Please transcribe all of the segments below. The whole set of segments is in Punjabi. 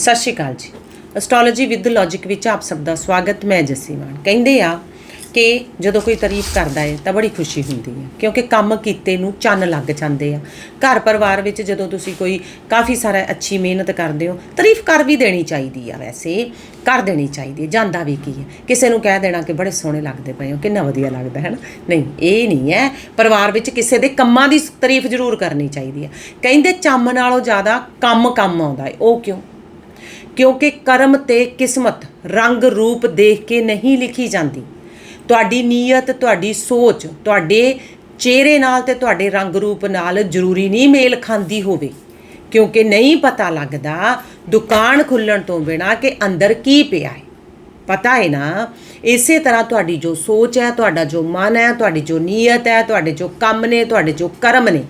ਸਤਿ ਸ਼੍ਰੀ ਅਕਾਲ ਜੀ। ਐਸਟ੍ਰੋਲੋਜੀ ਵਿਦ ਲੌਜੀਕ ਵਿੱਚ ਆਪ ਸਭ ਦਾ ਸਵਾਗਤ, ਮੈਂ ਜੱਸੀ ਮਾਨ ਕਹਿੰਦੇ ਆ ਕਿ ਜਦੋਂ ਕੋਈ ਤਾਰੀਫ ਕਰਦਾ ਹੈ ਤਾਂ ਬੜੀ ਖੁਸ਼ੀ ਹੁੰਦੀ ਹੈ ਕਿਉਂਕਿ ਕੰਮ ਕੀਤੇ ਨੂੰ ਚੰਨ ਲੱਗ ਜਾਂਦੇ ਆ। ਘਰ ਪਰਿਵਾਰ ਵਿੱਚ ਜਦੋਂ ਤੁਸੀਂ ਕੋਈ ਕਾਫੀ ਸਾਰਾ ਅੱਛੀ ਮਿਹਨਤ ਕਰਦੇ ਹੋ, ਤਾਰੀਫ ਕਰ ਵੀ ਦੇਣੀ ਚਾਹੀਦੀ ਆ ਵੈਸੇ, ਕਰ ਦੇਣੀ ਚਾਹੀਦੀ ਹੈ ਜਾਂਦਾ ਵੀ ਕੀ ਹੈ ਕਿਸੇ ਨੂੰ ਕਹਿ ਦੇਣਾ ਕਿ ਬੜੇ ਸੋਹਣੇ ਲੱਗਦੇ ਪਏ ਹੋ, ਕਿੰਨਾ ਵਧੀਆ ਲੱਗਦਾ, ਹੈ ਨਾ? ਨਹੀਂ, ਇਹ ਨਹੀਂ ਹੈ। ਪਰਿਵਾਰ ਵਿੱਚ ਕਿਸੇ ਦੇ ਕੰਮਾਂ ਦੀ ਤਾਰੀਫ ਜ਼ਰੂਰ ਕਰਨੀ ਚਾਹੀਦੀ ਹੈ ਕਹਿੰਦੇ ਚੰਮ ਨਾਲੋਂ ਜ਼ਿਆਦਾ ਕੰਮ ਕੰਮ ਆਉਂਦਾ ਹੈ ਉਹ ਕਿਉਂ? ਕਿਉਂਕਿ ਕਰਮ ਤੇ ਕਿਸਮਤ ਰੰਗ ਰੂਪ ਦੇਖ ਕੇ ਨਹੀਂ ਲਿਖੀ ਜਾਂਦੀ। ਤੁਹਾਡੀ ਨੀਅਤ, ਤੁਹਾਡੀ ਸੋਚ, ਤੁਹਾਡੇ ਚਿਹਰੇ ਨਾਲ ਤੇ ਤੁਹਾਡੇ ਰੰਗ ਰੂਪ ਨਾਲ ਜ਼ਰੂਰੀ ਨਹੀਂ ਮੇਲ ਖਾਂਦੀ ਹੋਵੇ। ਕਿਉਂਕਿ ਨਹੀਂ ਪਤਾ ਲੱਗਦਾ ਦੁਕਾਨ ਖੁੱਲਣ ਤੋਂ ਬਿਨਾ ਕਿ ਅੰਦਰ ਕੀ ਪਿਆ ਹੈ। ਪਤਾ ਹੈ ਨਾ, ਇਸੇ ਤਰ੍ਹਾਂ ਤੁਹਾਡੀ ਜੋ ਸੋਚ ਹੈ, ਤੁਹਾਡਾ ਜੋ ਮਨ ਹੈ, ਤੁਹਾਡੀ ਜੋ ਨੀਅਤ ਹੈ, ਤੁਹਾਡੇ ਜੋ ਕੰਮ ਨੇ, ਤੁਹਾਡੇ ਜੋ ਕਰਮ ਨੇ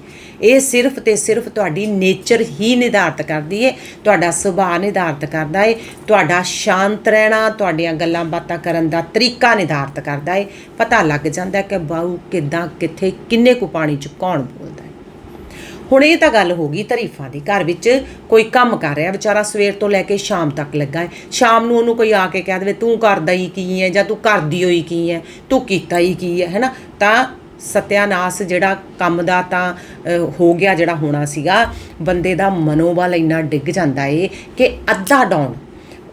ਇਹ ਸਿਰਫ ਤੇ ਸਿਰਫ ਤੁਹਾਡੀ ਨੇਚਰ ਹੀ ਨਿਰਧਾਰਤ ਕਰਦੀ ਹੈ ਤੁਹਾਡਾ ਸੁਭਾਅ ਨਿਰਧਾਰਤ ਕਰਦਾ ਏ, ਤੁਹਾਡਾ ਸ਼ਾਂਤ ਰਹਿਣਾ, ਤੁਹਾਡੀਆਂ ਗੱਲਾਂ ਬਾਤਾਂ ਕਰਨ ਦਾ ਤਰੀਕਾ ਨਿਰਧਾਰਤ ਕਰਦਾ ਏ। ਪਤਾ ਲੱਗ ਜਾਂਦਾ ਕਿ ਬਾਹੂ ਕਿਦਾਂ, ਕਿੱਥੇ, ਕਿੰਨੇ ਕੁ ਪਾਣੀ ਚ ਕੌਣ ਬੋਲਦਾ ਹੈ ਹੁਣ ਇਹ ਤਾਂ ਗੱਲ ਹੋ ਗਈ ਤਾਰੀਫਾਂ ਦੀ। ਘਰ ਵਿੱਚ ਕੋਈ ਕੰਮ ਕਰ ਰਿਹਾ, ਵਿਚਾਰਾ ਸਵੇਰ ਤੋਂ ਲੈ ਕੇ ਸ਼ਾਮ ਤੱਕ ਲੱਗਾ ਹੈ ਸ਼ਾਮ ਨੂੰ ਉਹਨੂੰ ਕੋਈ ਆ ਕੇ ਕਹਿ ਦੇਵੇ, ਤੂੰ ਕਰਦਾ ਹੀ ਕੀ ਹੈ ਜਾਂ ਤੂੰ ਕਰਦੀ ਹੋਈ ਕੀ ਹੈ ਤੂੰ ਕੀਤਾ ਹੀ ਕੀ ਹੈ ਹੈਨਾ? ਤਾਂ ਸਤਿਆਨਾਸ ਜਿਹੜਾ ਕੰਮ ਦਾ ਤਾਂ ਹੋ ਗਿਆ ਜਿਹੜਾ ਹੋਣਾ ਸੀਗਾ, ਬੰਦੇ ਦਾ ਮਨੋਬਲ ਇੰਨਾ ਡਿੱਗ ਜਾਂਦਾ ਏ ਕਿ ਅੱਧਾ ਡਾਉਣ।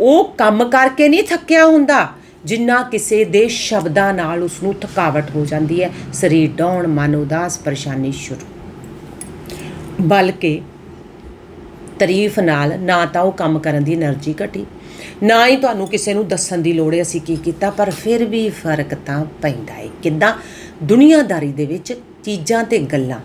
ਉਹ ਕੰਮ ਕਰਕੇ ਨਹੀਂ ਥੱਕਿਆ ਹੁੰਦਾ, ਜਿੰਨਾ ਕਿਸੇ ਦੇ ਸ਼ਬਦਾਂ ਨਾਲ ਉਸ ਨੂੰ ਥਕਾਵਟ ਹੋ ਜਾਂਦੀ ਹੈ। ਸਰੀਰ ਡਾਉਣ, ਮਨ ਉਦਾਸ, ਪਰੇਸ਼ਾਨੀ ਸ਼ੁਰੂ। ਬਲਕਿ ਤਾਰੀਫ ਨਾਲ ਨਾ ਤਾਂ ਉਹ ਕੰਮ ਕਰਨ ਦੀ એનર્ਜੀ ਘਟੀ। ਨਾ ਹੀ ਤੁਹਾਨੂੰ ਕਿਸੇ ਨੂੰ ਦੱਸਣ ਦੀ ਲੋੜ ਹੈ ਅਸੀਂ ਕੀ ਕੀਤਾ, ਪਰ ਫਿਰ ਵੀ ਫ਼ਰਕ ਤਾਂ ਪੈਂਦਾ ਏ। ਕਿਦਾਂ? ਦੁਨੀਆਦਾਰੀ ਦੇ ਵਿੱਚ ਚੀਜ਼ਾਂ ਤੇ ਗੱਲਾਂ।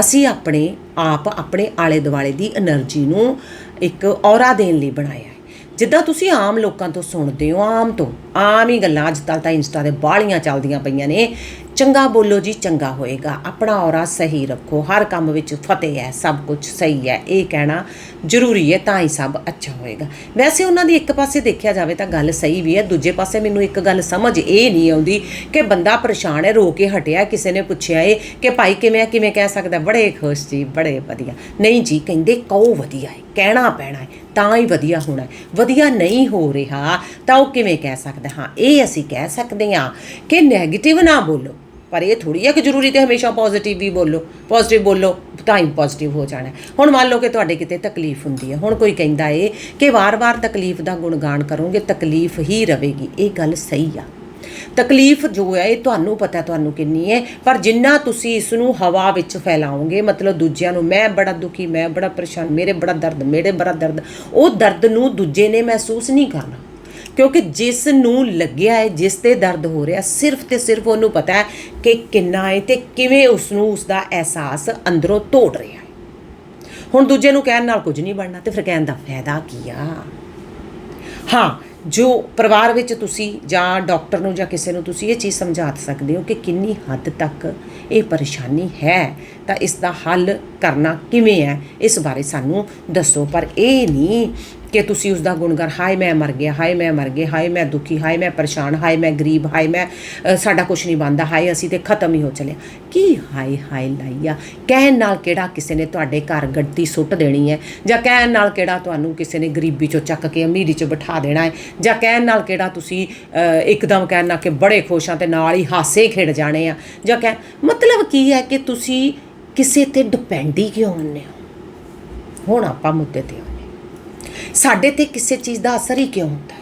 ਅਸੀਂ ਆਪਣੇ ਆਪ, ਆਪਣੇ ਆਲੇ ਦੁਆਲੇ ਦੀ એનર્ਜੀ ਨੂੰ ਇੱਕ ਔਰਾ ਦੇਣ ਲਈ ਬਣਾਇਆ ਜਿੱਦਾਂ ਤੁਸੀਂ ਆਮ ਲੋਕਾਂ ਤੋਂ ਸੁਣਦੇ ਹੋ, ਆਮ ਤੋਂ, ਆਮ ਹੀ ਗੱਲਾਂ ਅੱਜ ਤੱਕ ਤਾਂ ਇੰਸਟਾ ਦੇ ਬਾਲੀਆਂ ਚੱਲਦੀਆਂ ਪਈਆਂ ਨੇ। ਚੰਗਾ ਬੋਲੋ ਜੀ, ਚੰਗਾ ਹੋਏਗਾ। ਆਪਣਾ ਔਰਾ ਸਹੀ ਰੱਖੋ। ਹਰ ਕੰਮ ਵਿੱਚ ਫਤਿਹ ਹੈ, ਸਭ ਕੁਝ ਸਹੀ ਹੈ। ਇਹ ਕਹਿਣਾ ਜ਼ਰੂਰੀ ਹੈ, ਤਾਂ ਹੀ ਸਭ ਅੱਛਾ ਹੋਏਗਾ। ਵੈਸੇ ਉਹਨਾਂ ਦੀ ਇੱਕ ਪਾਸੇ ਦੇਖਿਆ ਜਾਵੇ ਤਾਂ ਗੱਲ ਸਹੀ ਵੀ ਹੈ, ਦੂਜੇ ਪਾਸੇ ਮੈਨੂੰ ਇੱਕ ਗੱਲ ਸਮਝ ਇਹ ਨਹੀਂ ਆਉਂਦੀ ਕਿ ਬੰਦਾ ਪਰੇਸ਼ਾਨ ਹੈ, ਰੋ ਕੇ ਹਟਿਆ, ਕਿਸੇ ਨੇ ਪੁੱਛਿਆ ਏ ਕਿ ਭਾਈ ਕਿਵੇਂ ਕਿਵੇਂ ਕਹਿ ਸਕਦਾ? ਬੜੇ ਖੁਸ਼ ਜੀ, ਬੜੇ ਵਧੀਆ। ਨਹੀਂ ਜੀ, ਕਹਿੰਦੇ ਕਹੋ ਵਧੀਆ ਹੈ ਕਹਿਣਾ ਪੈਣਾ ਹੈ ਤਾਂ ਹੀ ਵਧੀਆ ਹੋਣਾ ਹੈ ਵਧੀਆ ਨਹੀਂ ਹੋ ਰਿਹਾ ਤਾਂ ਉਹ ਕਿਵੇਂ ਕਹਿ ਸਕਦਾ? ਹਾਂ, ਇਹ ਅਸੀਂ ਕਹਿ ਸਕਦੇ ਹਾਂ ਕਿ 네ਗੇਟਿਵ ਨਾ ਬੋਲੋ। ਪਰ ਇਹ ਥੋੜੀ ਹੈ ਕਿ ਜ਼ਰੂਰੀ ਤੇ ਹਮੇਸ਼ਾ ਪੋਜ਼ਿਟਿਵ ਵੀ ਬੋਲੋ ਪੋਜ਼ਿਟਿਵ ਬੋਲੋ, ਤਾਂ ਹੀ ਪੋਜ਼ਿਟਿਵ ਹੋ ਜਾਣਾ ਹੁਣ ਮੰਨ ਲਓ ਕਿ ਤੁਹਾਡੇ ਕਿਤੇ ਤਕਲੀਫ ਹੁੰਦੀ ਹੈ, ਹੁਣ ਕੋਈ ਕਹਿੰਦਾ ਏ ਕਿ ਵਾਰ-ਵਾਰ ਤਕਲੀਫ ਦਾ ਗੁਣਗਾਨ ਕਰੋਗੇ, ਤਕਲੀਫ ਹੀ ਰਹੇਗੀ ਇਹ ਗੱਲ ਸਹੀ ਆ। ਤਕਲੀਫ ਜੋ ਹੈ, ਇਹ ਤੁਹਾਨੂੰ ਪਤਾ ਤੁਹਾਨੂੰ ਕਿੰਨੀ ਹੈ, ਪਰ ਜਿੰਨਾ ਤੁਸੀਂ ਇਸ ਨੂੰ ਹਵਾ ਵਿੱਚ ਫੈਲਾਓਗੇ, ਮਤਲਬ ਦੂਜਿਆਂ ਨੂੰ, ਮੈਂ ਬੜਾ ਦੁਖੀ, ਮੈਂ ਬੜਾ ਪਰੇਸ਼ਾਨ, ਮੇਰੇ ਬੜਾ ਦਰਦ, ਮੇਰੇ ਬੜਾ ਦਰਦ, ਉਹ ਦਰਦ ਨੂੰ ਦੂਜੇ ਨੇ ਮਹਿਸੂਸ ਨਹੀਂ ਕਰਨਾ। ਕਿਉਂਕਿ ਜਿਸ ਨੂੰ ਲੱਗਿਆ ਹੈ, ਜਿਸ ਤੇ ਦਰਦ ਹੋ ਰਿਹਾ, ਸਿਰਫ ਤੇ ਸਿਰਫ ਉਹਨੂੰ ਪਤਾ ਹੈ ਕਿ ਕਿੰਨਾ ਹੈ ਤੇ ਕਿਵੇਂ ਉਸ ਨੂੰ ਉਸ ਦਾ ਅਹਿਸਾਸ ਅੰਦਰੋਂ ਤੋੜ ਰਿਹਾ ਹੈ। ਹੁਣ ਦੂਜੇ ਨੂੰ ਕਹਿਣ ਨਾਲ ਕੁਝ ਨਹੀਂ ਬਣਨਾ ਤੇ ਫਿਰ ਕਹਿਣ ਦਾ ਫਾਇਦਾ ਕੀ ਆ? ਹਾਂ, ਜੋ ਪਰਿਵਾਰ ਵਿੱਚ ਤੁਸੀਂ ਜਾਂ ਡਾਕਟਰ ਨੂੰ ਜਾਂ ਕਿਸੇ ਨੂੰ ਤੁਸੀਂ ਇਹ ਚੀਜ਼ ਸਮਝਾ ਸਕਦੇ ਹੋ ਕਿ ਕਿੰਨੀ ਹੱਦ ਤੱਕ ਇਹ ਪਰੇਸ਼ਾਨੀ ਹੈ, ਤਾਂ ਇਸ ਦਾ ਹੱਲ ਕਰਨਾ ਕਿਵੇਂ ਹੈ, ਇਸ ਬਾਰੇ ਸਾਨੂੰ ਦੱਸੋ। ਪਰ ਇਹ ਨਹੀਂ ਕਿ ਤੁਸੀਂ ਉਸ ਦਾ ਗੁਣਗਾਨ, ਹਾਏ ਮੈਂ ਮਰ ਗਿਆ, ਹਾਏ ਮੈਂ ਮਰ ਗਿਆ, ਹਾਏ ਮੈਂ ਦੁਖੀ, ਹਾਏ ਮੈਂ ਪਰੇਸ਼ਾਨ, ਹਾਏ ਮੈਂ ਗਰੀਬ, ਹਾਏ ਮੈਂ ਸਾਡਾ ਕੁਝ ਨਹੀਂ ਬਣਦਾ, ਹਾਏ ਅਸੀਂ ਤੇ ਖਤਮ ਹੀ ਹੋ ਚਲੇ ਕੀ ਹਾਏ ਹਾਏ ਲਾਈਆ? ਕਹਿਣ ਨਾਲ ਕਿਹੜਾ ਕਿਸੇ ਨੇ ਤੁਹਾਡੇ ਘਰ ਗੱਡੀ ਸੁੱਟ ਦੇਣੀ ਹੈ? ਜਾਂ ਕਹਿਣ ਨਾਲ ਕਿਹੜਾ ਤੁਹਾਨੂੰ ਕਿਸੇ ਨੇ ਗਰੀਬੀ ਚੋਂ ਚੱਕ ਕੇ ਅਮੀਰੀ 'ਚ ਬਿਠਾ ਦੇਣਾ ਹੈ? ਜਾਂ ਕਹਿਣ ਨਾਲ ਕਿਹੜਾ ਤੁਸੀਂ ਇੱਕਦਮ ਕਹਿਣ ਨਾਲ ਕਿ ਬੜੇ ਖੁਸ਼ ਆ ਤੇ ਨਾਲ ਹੀ ਹਾਸੇ ਖੇਡ ਜਾਣੇ ਆ? ਜਾਂ ਕਹਿ, ਮਤਲਬ ਕੀ ਹੈ ਕਿ ਤੁਸੀਂ ਕਿਸੇ ਤੇ ਡਿਪੈਂਡ ਹੀ ਕਿਉਂ ਹੁੰਦੇ ਹੋ? ਹੁਣ ਆਪਾਂ ਮੁੱਦੇ ਤੇ ਸਾਡੇ ਤੇ ਕਿਸੇ ਚੀਜ਼ ਦਾ ਅਸਰ ਹੀ ਕਿਉਂ ਹੁੰਦਾ ਹੈ?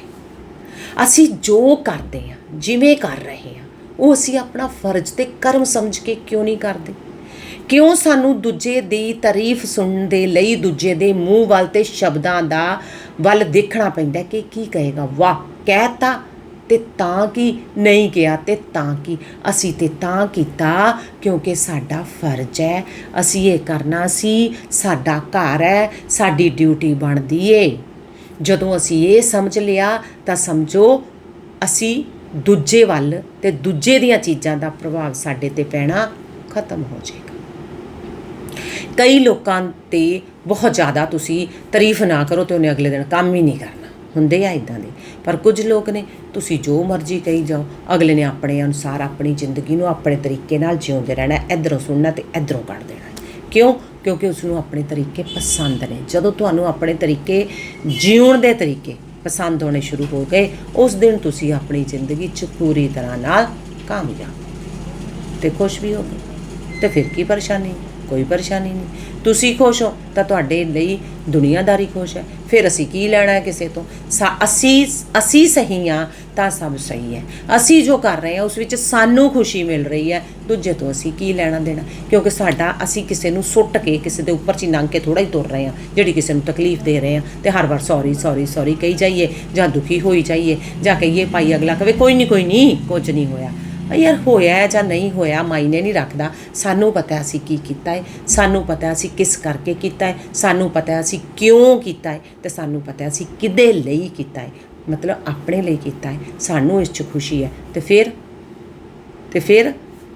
ਅਸੀਂ ਜੋ ਕਰਦੇ ਹਾਂ, ਜਿਵੇਂ ਕਰ ਰਹੇ ਹਾਂ, ਉਹ ਅਸੀਂ ਆਪਣਾ ਫਰਜ਼ ਤੇ ਕਰਮ ਸਮਝ ਕੇ ਕਿਉਂ ਨਹੀਂ ਕਰਦੇ? ਕਿਉਂ ਸਾਨੂੰ ਦੂਜੇ ਦੀ ਤਾਰੀਫ ਸੁਣਨ ਦੇ ਲਈ ਦੂਜੇ ਦੇ ਮੂੰਹ ਵੱਲ ਤੇ ਸ਼ਬਦਾਂ ਦਾ ਵੱਲ ਦੇਖਣਾ ਪੈਂਦਾ ਕਿ ਕੀ ਕਹੇਗਾ? ਵਾਹ ਕਹਿਤਾ ਤੇ ਤਾਂ ਕੀ ਨਹੀਂ ਗਿਆ ਤੇ ਤਾਂ ਕੀ? ਅਸੀਂ ਤੇ ਤਾਂ ਕੀਤਾ ਕਿਉਂਕਿ ਸਾਡਾ ਫਰਜ਼ ਹੈ। ਅਸੀਂ ਇਹ ਕਰਨਾ ਸੀ, ਸਾਡਾ ਘਰ ਹੈ, ਸਾਡੀ ਡਿਊਟੀ ਬਣਦੀ ਏ। ਜਦੋਂ ਅਸੀਂ ਇਹ ਸਮਝ ਲਿਆ ਤਾਂ ਸਮਝੋ ਅਸੀਂ ਦੂਜੇ ਵੱਲ ਤੇ ਦੂਜੇ ਦੀਆਂ ਚੀਜ਼ਾਂ ਦਾ ਪ੍ਰਭਾਵ ਸਾਡੇ ਤੇ ਪੈਣਾ ਖਤਮ ਹੋ ਜਾਏਗਾ। ਕਈ ਲੋਕਾਂ ਤੇ ਬਹੁਤ ਜ਼ਿਆਦਾ ਤੁਸੀਂ ਤਾਰੀਫ ਨਾ ਕਰੋ ਤੇ ਉਹਨੇ ਅਗਲੇ ਦਿਨ ਕੰਮ ਹੀ ਨਹੀਂ ਕਰਨਾ। ਹੁੰਦੇ ਆ ਇਦਾਂ ਦੇ। ਪਰ ਕੁਝ ਲੋਕ ਨੇ, ਤੁਸੀਂ ਜੋ ਮਰਜ਼ੀ ਕਹੀ ਜਾਓ, ਅਗਲੇ ਨੇ ਆਪਣੇ ਅਨੁਸਾਰ ਆਪਣੀ ਜ਼ਿੰਦਗੀ ਨੂੰ ਆਪਣੇ ਤਰੀਕੇ ਨਾਲ ਜਿਉਂਦੇ ਰਹਿਣਾ, ਇਧਰੋਂ ਸੁਣਨਾ ਤੇ ਇਧਰੋਂ ਕੱਢ ਦੇਣਾ। ਕਿਉਂ? ਕਿਉਂਕਿ ਉਸ ਨੂੰ ਆਪਣੇ ਤਰੀਕੇ ਪਸੰਦ ਨੇ। ਜਦੋਂ ਤੁਹਾਨੂੰ ਆਪਣੇ ਤਰੀਕੇ ਜਿਉਣ ਦੇ ਤਰੀਕੇ ਪਸੰਦ ਹੋਣੇ ਸ਼ੁਰੂ ਹੋ ਗਏ, ਉਸ ਦਿਨ ਤੁਸੀਂ ਆਪਣੀ ਜ਼ਿੰਦਗੀ 'ਚ ਪੂਰੀ ਤਰ੍ਹਾਂ ਨਾਲ ਕਾਮਯਾਬ ਤੇ ਖੁਸ਼ ਵੀ ਹੋ ਗਏ। ਤੇ ਫਿਰ ਕੀ ਪਰੇਸ਼ਾਨੀ? ਕੋਈ ਪਰੇਸ਼ਾਨੀ ਨਹੀਂ। ਤੁਸੀਂ ਖੁਸ਼ ਹੋ ਤਾਂ ਤੁਹਾਡੇ ਲਈ ਦੁਨੀਆਦਾਰੀ ਖੁਸ਼ ਹੈ। ਫਿਰ ਅਸੀਂ ਕੀ ਲੈਣਾ ਹੈ ਕਿਸੇ ਤੋਂ? ਸਾ- ਅਸੀਂ ਅਸੀਂ ਸਹੀ ਆ ਤਾਂ ਸਭ ਸਹੀ ਹੈ। ਅਸੀਂ ਜੋ ਕਰ ਰਹੇ ਹਾਂ ਉਸ ਵਿੱਚ ਸਾਨੂੰ ਖੁਸ਼ੀ ਮਿਲ ਰਹੀ ਹੈ। ਦੂਜੇ ਤੋਂ ਅਸੀਂ ਕੀ ਲੈਣਾ ਦੇਣਾ? ਕਿਉਂਕਿ ਸਾਡਾ ਅਸੀਂ ਕਿਸੇ ਨੂੰ ਸੁੱਟ ਕੇ ਕਿਸੇ ਦੇ ਉੱਪਰ ਚ ਲੰਘ ਕੇ ਥੋੜਾ ਹੀ ਤੁਰ ਰਹੇ ਹਾਂ। ਜਿਹੜੀ ਕਿਸੇ ਨੂੰ ਤਕਲੀਫ ਦੇ ਰਹੇ ਹਾਂ ਤੇ ਹਰ ਵਾਰ ਸੌਰੀ ਸੌਰੀ ਸੌਰੀ ਕਹੀ ਜਾਈਏ ਜਾਂ ਦੁਖੀ ਹੋਈ ਜਾਈਏ ਜਾਂ ਕਹੀਏ, ਭਾਈ ਅਗਲਾ ਕਵੇ ਕੋਈ ਨਹੀਂ ਕੋਈ ਨਹੀਂ ਕੁਝ ਨਹੀਂ ਹੋਇਆ। ਯਾਰ ਹੋਇਆ ਜਾਂ ਨਹੀਂ ਹੋਇਆ ਮਾਇਨੇ ਨਹੀਂ ਰੱਖਦਾ। ਸਾਨੂੰ ਪਤਾ ਅਸੀਂ ਕੀ ਕੀਤਾ ਹੈ, ਸਾਨੂੰ ਪਤਾ ਅਸੀਂ ਕਿਸ ਕਰਕੇ ਕੀਤਾ ਹੈ, ਸਾਨੂੰ ਪਤਾ ਅਸੀਂ ਕਿਉਂ ਕੀਤਾ ਹੈ ਤੇ ਸਾਨੂੰ ਪਤਾ ਅਸੀਂ ਕਿਹਦੇ ਲਈ ਕੀਤਾ ਹੈ। ਮਤਲਬ ਆਪਣੇ ਲਈ ਕੀਤਾ ਹੈ, ਸਾਨੂੰ ਇਸ 'ਚ ਖੁਸ਼ੀ ਹੈ। ਤੇ ਫਿਰ ਤੇ ਫਿਰ